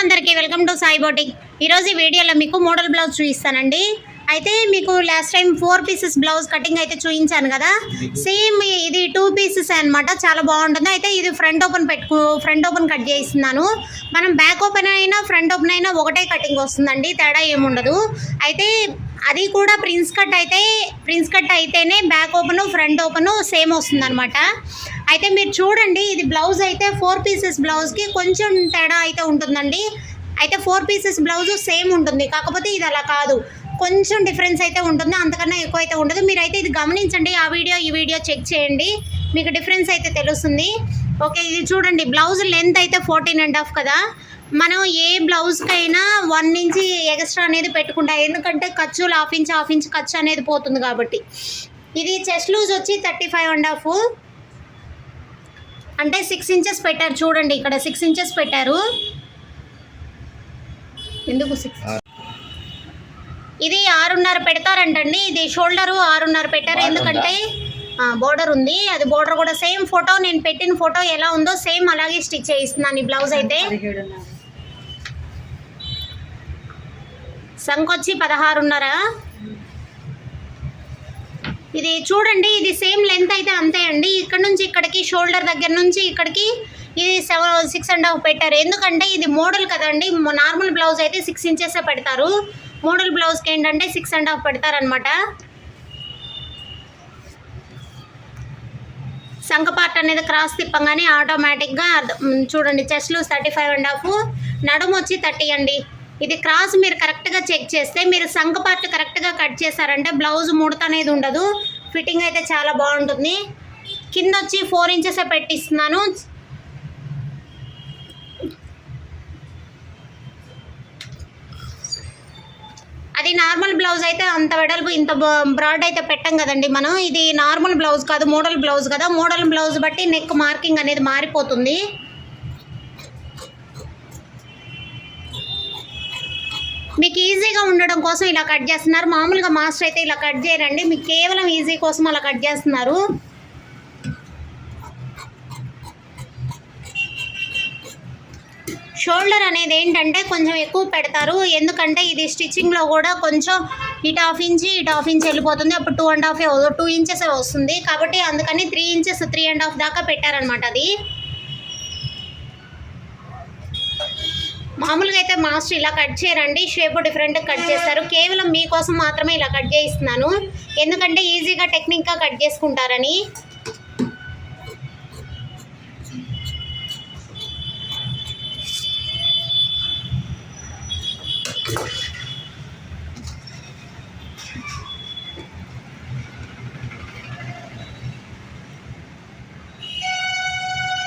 అందరికీ welcome to Sai boutique. ఈరోజు వీడియోలో మీకు మోడల్ బ్లౌజ్ చూపిస్తానండి. అయితే మీకు last time four pieces blouse cutting అయితే చూపించాను కదా. సేమ్ ఇది టూ పీసెస్ అనమాట చాలా బాగుంటుంది. అయితే ఇది ఫ్రంట్ ఓపెన్ పెట్టుకు ఫ్రంట్ ఓపెన్ కట్ చేస్తున్నాను మనం బ్యాక్ ఓపెన్ అయినా ఫ్రంట్ ఓపెన్ అయినా ఒకటే కటింగ్ వస్తుందండి. తేడా ఏముండదు అయితే అది కూడా ప్రిన్స్ కట్ అయితే ప్రిన్స్ కట్ అయితేనే back open front open same వస్తుందన్నమాట. అయితే మీరు చూడండి ఇది బ్లౌజ్ అయితే ఫోర్ పీసెస్ బ్లౌజ్కి కొంచెం తేడా అయితే ఉంటుందండి. అయితే ఫోర్ పీసెస్ బ్లౌజ్ సేమ్ ఉంటుంది కాకపోతే ఇది అలా కాదు. కొంచెం డిఫరెన్స్ అయితే ఉంటుంది అంతకన్నా ఎక్కువ అయితే ఉండదు. మీరైతే ఇది గమనించండి ఆ వీడియో ఈ వీడియో చెక్ చేయండి. మీకు డిఫరెన్స్ అయితే తెలుస్తుంది. ఓకే ఇది చూడండి బ్లౌజ్ లెంత్ అయితే ఫోర్టీన్ అండ్ హాఫ్ కదా. మనం ఏ బ్లౌజ్కైనా వన్ ఇంచి ఎక్స్ట్రా అనేది పెట్టుకుంటాం ఎందుకంటే ఖర్చులు హాఫ్ ఇంచ్ హాఫ్ ఇంచ్ ఖర్చు అనేది పోతుంది కాబట్టి. ఇది చెస్ట్ లూజ్ వచ్చి థర్టీ ఫైవ్ అండ్ హాఫ్ అంటే సిక్స్ ఇంచెస్ పెట్టారు. చూడండి ఇక్కడ సిక్స్ ఇంచెస్ పెట్టారు. ఎందుకు సిక్స్ ఇది ఆరున్నర పెడతారంటండి. ఇది షోల్డరు ఆరున్నర పెట్టారు. ఎందుకంటే బోర్డర్ ఉంది. అది బోర్డర్ కూడా సేమ్ ఫోటో నేను పెట్టిన ఫోటో ఎలా ఉందో సేమ్ అలాగే స్టిచ్ చేయిస్తున్నాను ఈ బ్లౌజ్ అయితే. సంకొచ్చి పదహారున్నర. ఇది చూడండి ఇది సేమ్ లెంత్ అయితే అంతే అండి. ఇక్కడ నుంచి ఇక్కడికి షోల్డర్ దగ్గర నుంచి ఇక్కడికి ఇది సెవెన్ సిక్స్ అండ్ హాఫ్ పెట్టారు. ఎందుకంటే ఇది మోడల్ కదండి నార్మల్ బ్లౌజ్ అయితే సిక్స్ ఇంచెస్ పెడతారు. మోడల్ బ్లౌజ్కి ఏంటంటే సిక్స్ అండ్ హాఫ్ పెడతారనమాట సంఖ పార్ట్ అనేది క్రాస్ తిప్పంగానే ఆటోమేటిక్గా అర్థం- చెస్ట్ చూడండి చెస్ట్లు థర్టీ ఫైవ్ అండ్ హాఫ్ నడుము వచ్చి థర్టీ అండి. ఇది క్రాస్ మీరు కరెక్ట్గా చెక్ చేస్తే మీరు సంఖ పార్ట్ కరెక్ట్గా కట్ చేశారంటే బ్లౌజ్ ముడత అనేది ఉండదు. ఫిట్టింగ్ అయితే చాలా బాగుంటుంది. కింద వచ్చి ఫోర్ ఇంచెస్ పెట్టిస్తున్నాను. అది నార్మల్ బ్లౌజ్ అయితే అంత వెడల్పు ఇంత బ్రాడ్ అయితే పెట్టం కదండి మనం. ఇది నార్మల్ బ్లౌజ్ కాదు మోడల్ బ్లౌజ్ కదా. మోడల్ బ్లౌజ్ బట్టి నెక్ మార్కింగ్ అనేది మారిపోతుంది. మీకు ఈజీగా ఉండడం కోసం ఇలా కట్ చేస్తున్నారు. మామూలుగా మాస్టర్ అయితే ఇలా కట్ చేయరండి. మీకు కేవలం ఈజీ కోసం అలా కట్ చేస్తున్నారు. షోల్డర్ అనేది ఏంటంటే కొంచెం ఎక్కువ పెడతారు. ఎందుకంటే ఇది స్టిచ్చింగ్లో కూడా కొంచెం ఇటు హాఫ్ ఇంచ్ ఇటు హాఫ్ ఇంచ్ వెళ్ళిపోతుంది. అప్పుడు two and half two inches వస్తుంది. కాబట్టి అందుకని three inches three and half దాకా పెట్టారనమాట అది. మామూలుగా అయితే మాస్టర్ ఇలా కట్ చేయరండి షేప్ డిఫరెంట్ కట్ చేస్తారు. కేవలం మీకోసం మాత్రమే ఇలా కట్ చేయిస్తున్నాను. ఎందుకంటే ఈజీగా టెక్నిక్గా కట్ చేసుకుంటారని.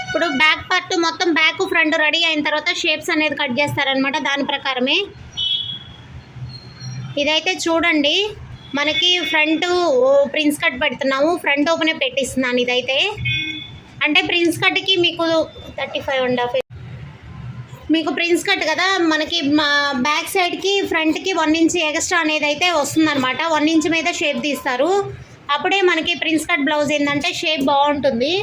ఇప్పుడు బ్యాక్ పార్ట్ మొత్తం బ్యాక్ ఫ్రంట్ రెడీ అయిన తర్వాత షేప్స్ అనేది కట్ చేస్తారనమాట దాని ప్రకారమే. ఇదైతే చూడండి మనకి ఫ్రంట్ ప్రిన్స్ కట్ పెడుతున్నాము ఫ్రంట్ ఓపెనే పెట్టిస్తున్నాను ఇదైతే. అంటే ప్రిన్స్ కట్కి మీకు థర్టీ ఫైవ్ అండ్ హాఫ్ మీకు ప్రిన్స్ కట్ కదా మనకి మా బ్యాక్ సైడ్కి ఫ్రంట్కి వన్ ఇంచ్ ఎక్స్ట్రా అనేది అయితే వస్తుందన్నమాట. వన్ ఇంచ్ మీద షేప్ తీస్తారు. అప్పుడే మనకి ప్రిన్స్ కట్ బ్లౌజ్ ఏంటంటే షేప్ బాగుంటుంది.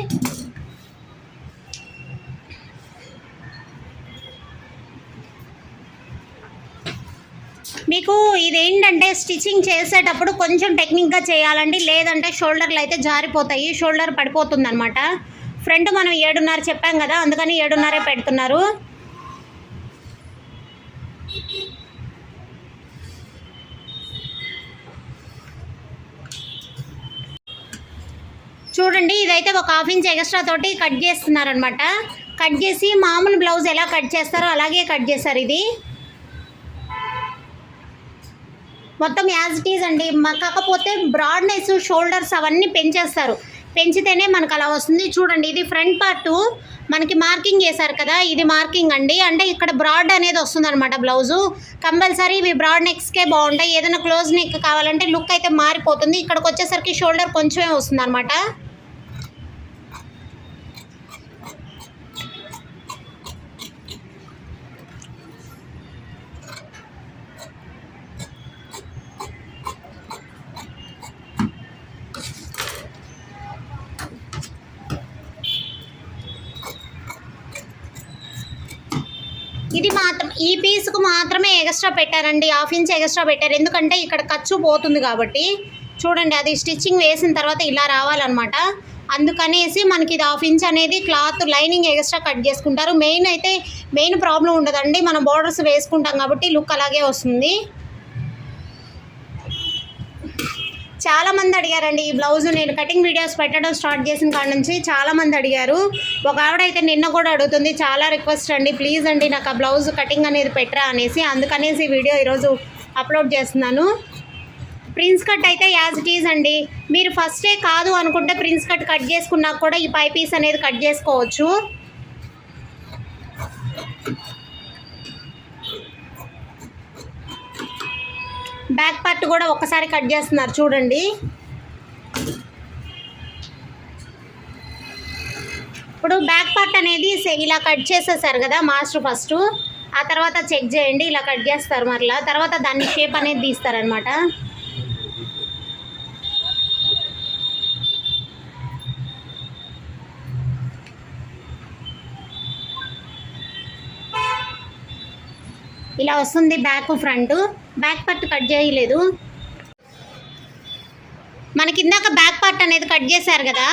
మీకు ఇదేంటంటే స్టిచ్చింగ్ చేసేటప్పుడు కొంచెం టెక్నిక్గా చేయాలండి. లేదంటే షోల్డర్లు అయితే జారిపోతాయి. షోల్డర్ పడిపోతుంది అనమాట ఫ్రంట్ మనం ఏడున్నర చెప్పాం కదా అందుకని ఏడున్నరే పెడుతున్నారు. చూడండి ఇదైతే ఒక హాఫ్ ఇంచ్ ఎక్స్ట్రా తోటి కట్ చేస్తున్నారనమాట కట్ చేసి మామూలు బ్లౌజ్ ఎలా కట్ చేస్తారో అలాగే కట్ చేస్తారు ఇది. మొత్తం యాజ్ ఇట్ ఈజ్ అండి. కాకపోతే బ్రాడ్నెస్ షోల్డర్స్ అవన్నీ పెంచేస్తారు. పెంచితేనే మనకు అలా వస్తుంది. చూడండి ఇది ఫ్రంట్ పార్ట్ మనకి మార్కింగ్ చేశారు కదా ఇది మార్కింగ్ అండి. అంటే ఇక్కడ బ్రాడ్ అనేది వస్తుంది అనమాట బ్లౌజు కంపల్సరీ ఇవి బ్రాడ్ నెక్స్కే బాగుంటాయి. ఏదైనా క్లోజ్ నెక్ కావాలంటే లుక్ అయితే మారిపోతుంది. ఇక్కడికి వచ్చేసరికి షోల్డర్ కొంచెమే వస్తుంది అనమాట ఇది మాత్రం ఈ పీస్కు మాత్రమే ఎక్స్ట్రా పెట్టారండి. హాఫ్ ఇంచ్ ఎక్స్ట్రా పెట్టారు. ఎందుకంటే ఇక్కడ ఖర్చు పోతుంది కాబట్టి. చూడండి అది స్టిచ్చింగ్ వేసిన తర్వాత ఇలా రావాలన్నమాట. అందుకనేసి మనకి ఇది హాఫ్ ఇంచ్ అనేది క్లాత్ లైనింగ్ ఎక్స్ట్రా కట్ చేసుకుంటారు. మెయిన్ అయితే మెయిన్ ప్రాబ్లం ఉండదండి. మనం బార్డర్స్ వేసుకుంటాం కాబట్టి లుక్ అలాగే వస్తుంది. చాలా మంది అడిగారండి ఈ బ్లౌజ్ నేను కటింగ్ వీడియోస్ పెట్టడం స్టార్ట్ చేసిన కాడ నుంచి చాలా మంది అడిగారు. ఒక ఆవిడ అయితే నిన్న కూడా అడుగుతుంది చాలా రిక్వెస్ట్ అండి ప్లీజ్ అండి నాకు ఆ బ్లౌజ్ కటింగ్ అనేది పెట్టరా? అనేసి అందుకనేసి ఈ వీడియో ఈరోజు అప్లోడ్ చేస్తున్నాను. ప్రిన్స్ కట్ అయితే యాజ్ ఇట్ ఈజ్ అండి. మీరు ఫస్టే కాదు అనుకుంటే ప్రిన్స్ కట్ కట్ చేసుకున్నా కూడా ఈ పై పీస్ అనేది కట్ చేసుకోవచ్చు. బ్యాక్ పార్ట్ కూడా ఒక్కసారి కట్ చేస్తున్నారు చూడండి. ఇప్పుడు బ్యాక్ పార్ట్ అనేది ఇలా కట్ చేసేసారు కదా మాస్టర్ ఫస్ట్. ఆ తర్వాత చెక్ చేయండి ఇలా కట్ చేస్తారు మరలా. తర్వాత దాన్ని షేప్ అనేది తీస్తారనమాట ఇలా వస్తుంది back front. Back part cut చేయలేదు. మనకి ఇందాక బ్యాక్ పార్ట్ అనేది కట్ చేశారు కదా.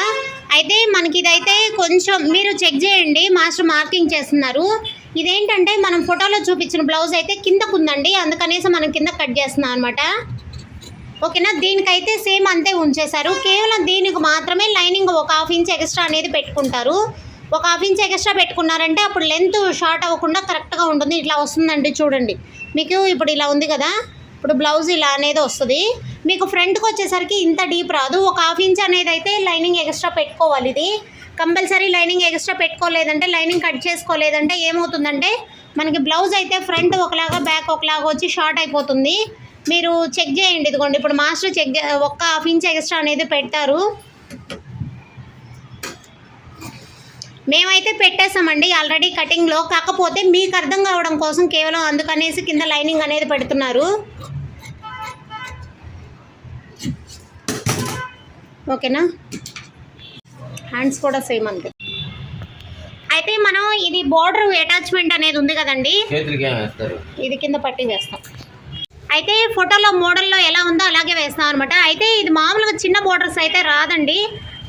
అయితే మనకి ఇదైతే కొంచెం మీరు చెక్ చేయండి. మాస్టర్ మార్కింగ్ చేస్తున్నారు. ఇదేంటంటే మనం ఫోటోలో చూపించిన బ్లౌజ్ అయితే కిందకు ఉందండి. అందుకనేసి మనం కింద కట్ చేస్తున్నాం అనమాట ఓకేనా? దీనికైతే సేమ్ అంతే ఉంచేశారు. కేవలం దీనికి మాత్రమే లైనింగ్ ఒక హాఫ్ ఇంచ్ ఎక్స్ట్రా అనేది పెట్టుకుంటారు. ఒక హాఫ్ ఇంచ్ ఎక్స్ట్రా పెట్టుకున్నారంటే అప్పుడు లెంత్ షార్ట్ అవ్వకుండా కరెక్ట్గా ఉంటుంది. ఇట్లా వస్తుందండి చూడండి. మీకు ఇప్పుడు ఇలా ఉంది కదా? ఇప్పుడు బ్లౌజ్ ఇలా అనేది వస్తుంది. మీకు ఫ్రంట్కి వచ్చేసరికి ఇంత డీప్ రాదు. ఒక హాఫ్ ఇంచ్ అనేది అయితే లైనింగ్ ఎక్స్ట్రా పెట్టుకోవాలి ఇది. కంపల్సరీ లైనింగ్ ఎక్స్ట్రా పెట్టుకోలేదంటే లైనింగ్ కట్ చేసుకోలేదంటే ఏమవుతుందంటే మనకి బ్లౌజ్ అయితే ఫ్రంట్ ఒకలాగా బ్యాక్ ఒకలాగా వచ్చి షార్ట్ అయిపోతుంది. మీరు చెక్ చేయండి. ఇదిగోండి. ఇప్పుడు మాస్టర్ చెక్ ఒక్క హాఫ్ ఇంచ్ ఎక్స్ట్రా అనేది పెట్టారు మేమైతే పెట్టేసామండి ఆల్రెడీ కటింగ్లో కాకపోతే మీకు అర్థం కావడం కోసం కేవలం అందుకనేసి కింద లైనింగ్ అనేది పెడుతున్నారు. ఓకేనా? హ్యాండ్స్ కూడా సేమ్ అంతే. అయితే మనం ఇది బార్డర్ అటాచ్మెంట్ అనేది ఉంది కదండి. ఇది కింద పట్టి వేస్తాం. అయితే ఫోటోలో మోడల్లో ఎలా ఉందో అలాగే వేస్తాం అనమాట అయితే ఇది మామూలుగా చిన్న బోర్డర్స్ అయితే రాదండి.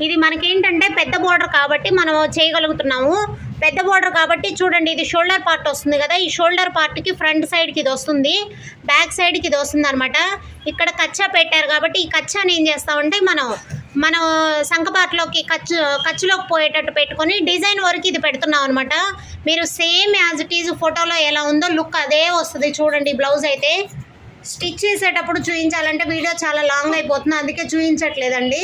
ఇది మనకేంటంటే పెద్ద బోర్డర్ కాబట్టి మనం చేయగలుగుతున్నాము. పెద్ద బోర్డర్ కాబట్టి చూడండి ఇది షోల్డర్ పార్ట్ వస్తుంది కదా. ఈ షోల్డర్ పార్ట్కి ఫ్రంట్ సైడ్కి ఇది వస్తుంది బ్యాక్ సైడ్కి ఇది వస్తుంది అనమాట ఇక్కడ కచ్చా పెట్టారు కాబట్టి ఈ కచ్చాని ఏం చేస్తామంటే మనం మనం సంకపాట్లోకి ఖర్చు ఖర్చులోకి పోయేటట్టు పెట్టుకొని డిజైన్ వరకు ఇది పెడుతున్నాం అనమాట మీరు సేమ్ యాజ్ ఇట్ ఈజ్ ఫోటోలో ఎలా ఉందో లుక్ అదే వస్తుంది చూడండి బ్లౌజ్ అయితే. స్టిచ్ చేసేటప్పుడు చూపించాలంటే వీడియో చాలా లాంగ్ అయిపోతుంది. అందుకే చూపించట్లేదండి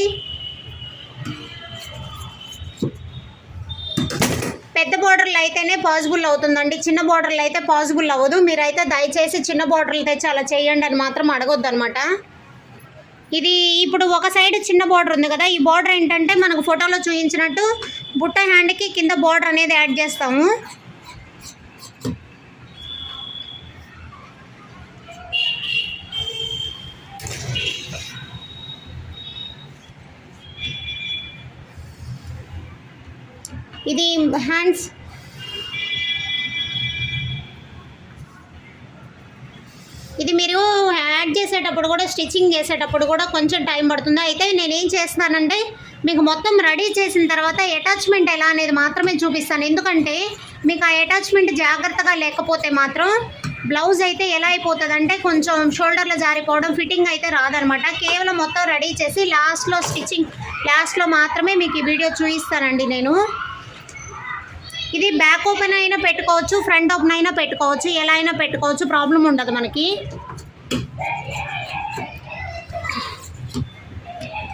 పెద్ద బోర్డర్లు అయితేనే పాసిబుల్ అవుతుందండి. చిన్న బోర్డర్లు అయితే పాసిబుల్ అవ్వదు. మీరైతే దయచేసి చిన్న బోర్డర్లు తెచ్చి అలా చేయండి అని మాత్రం అడగొద్దు అనమాట ఇది ఇప్పుడు ఒక సైడ్ చిన్న బార్డర్ ఉంది కదా ఈ బార్డర్ ఏంటంటే మనకు ఫోటోలో చూపించినట్టు బుట్ట హ్యాండ్కి కింద బార్డర్ అనేది యాడ్ చేస్తాము. ఇది హ్యాండ్స్ ఇది మీరు యాడ్ చేసేటప్పుడు కూడా స్టిచ్చింగ్ చేసేటప్పుడు కూడా కొంచెం టైం పడుతుంది. అయితే నేనేం చేస్తానంటే మీకు మొత్తం రెడీ చేసిన తర్వాత అటాచ్మెంట్ ఎలా అనేది మాత్రమే చూపిస్తాను. ఎందుకంటే మీకు ఆ అటాచ్మెంట్ జాగ్రత్తగా లేకపోతే మాత్రం బ్లౌజ్ అయితే ఎలా అయిపోతుందంటే కొంచెం షోల్డర్లో జారిపోవడం ఫిట్టింగ్ అయితే రాదనమాట. కేవలం మొత్తం రెడీ చేసి లాస్ట్లో స్టిచ్చింగ్ లాస్ట్లో మాత్రమే మీకు ఈ వీడియో చూపిస్తానండి నేను. ఇది బ్యాక్ ఓపెన్ అయినా పెట్టుకోవచ్చు ఫ్రంట్ ఓపెన్ అయినా పెట్టుకోవచ్చు ఎలా అయినా పెట్టుకోవచ్చు ప్రాబ్లం ఉండదు మనకి.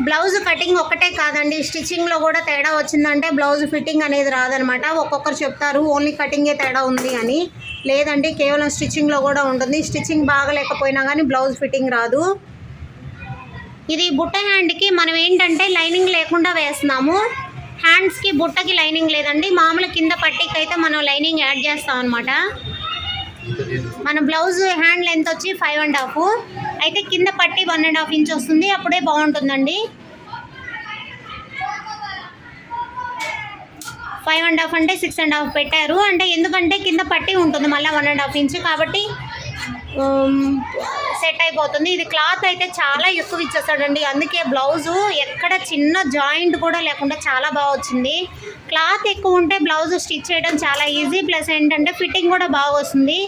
బ్లౌజ్ కటింగ్ ఒక్కటే కాదండి స్టిచ్చింగ్లో కూడా తేడా వచ్చిందంటే బ్లౌజ్ ఫిట్టింగ్ అనేది రాదనమాట. ఒక్కొక్కరు చెప్తారు ఓన్లీ కటింగే తేడా ఉంది అని. లేదండి కేవలం స్టిచ్చింగ్లో కూడా ఉంటుంది. స్టిచ్చింగ్ బాగలేకపోయినా కానీ బ్లౌజ్ ఫిట్టింగ్ రాదు. ఇది బుట్ట హ్యాండ్కి మనం ఏంటంటే లైనింగ్ లేకుండా వేస్తున్నాము. హ్యాండ్స్కి బుట్టకి లైనింగ్ లేదండి. మామూలు కింద పట్టీకి అయితే మనం లైనింగ్ యాడ్ చేస్తాం అనమాట మన బ్లౌజ్ హ్యాండ్ లెంత్ వచ్చి ఫైవ్ అండ్ హాఫ్ అయితే కింద పట్టి వన్ అండ్ హాఫ్ ఇంచ్ వస్తుంది. అప్పుడే బాగుంటుందండి. ఫైవ్ అండ్ హాఫ్ అంటే సిక్స్ అండ్ హాఫ్ పెట్టారు. అంటే ఎందుకంటే కింద పట్టి ఉంటుంది. మళ్ళీ వన్ అండ్ హాఫ్ ఇంచ్ కాబట్టి um, సెట్ అయిపోతుంది. ఇది క్లాత్ అయితే చాలా ఎక్కువ ఇచ్చేస్తాడండి అందుకే బ్లౌజు ఎక్కడ చిన్న జాయింట్ కూడా లేకుండా చాలా బాగా వచ్చింది. క్లాత్ ఎక్కువ ఉంటే బ్లౌజ్ స్టిచ్ చేయడం చాలా ఈజీ. ప్లస్ ఏంటంటే ఫిట్టింగ్ కూడా బాగా వస్తుంది.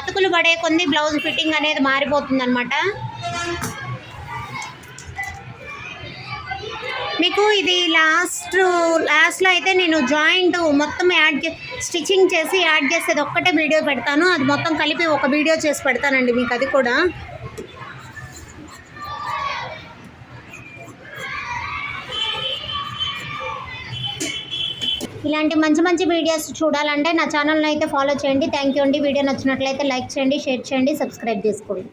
అతుకులు పడే కొంది బ్లౌజ్ ఫిట్టింగ్ అనేది మారిపోతుంది అనమాట మీకు ఇది లాస్ట్ లాస్ట్లో అయితే నేను జాయింట్ మొత్తం యాడ్ చే స్టిచ్చింగ్ చేసి యాడ్ చేసేది ఒక్కటే వీడియో పెడతాను. అది మొత్తం కలిపి ఒక వీడియో చేసి పెడతానండి మీకు అది కూడా. ఇలాంటి మంచి మంచి వీడియోస్ చూడాలంటే నా ఛానల్ని అయితే ఫాలో చేయండి. థ్యాంక్ యూ అండి. వీడియో నచ్చినట్లయితే లైక్ చేయండి షేర్ చేయండి సబ్స్క్రైబ్ చేసుకోండి.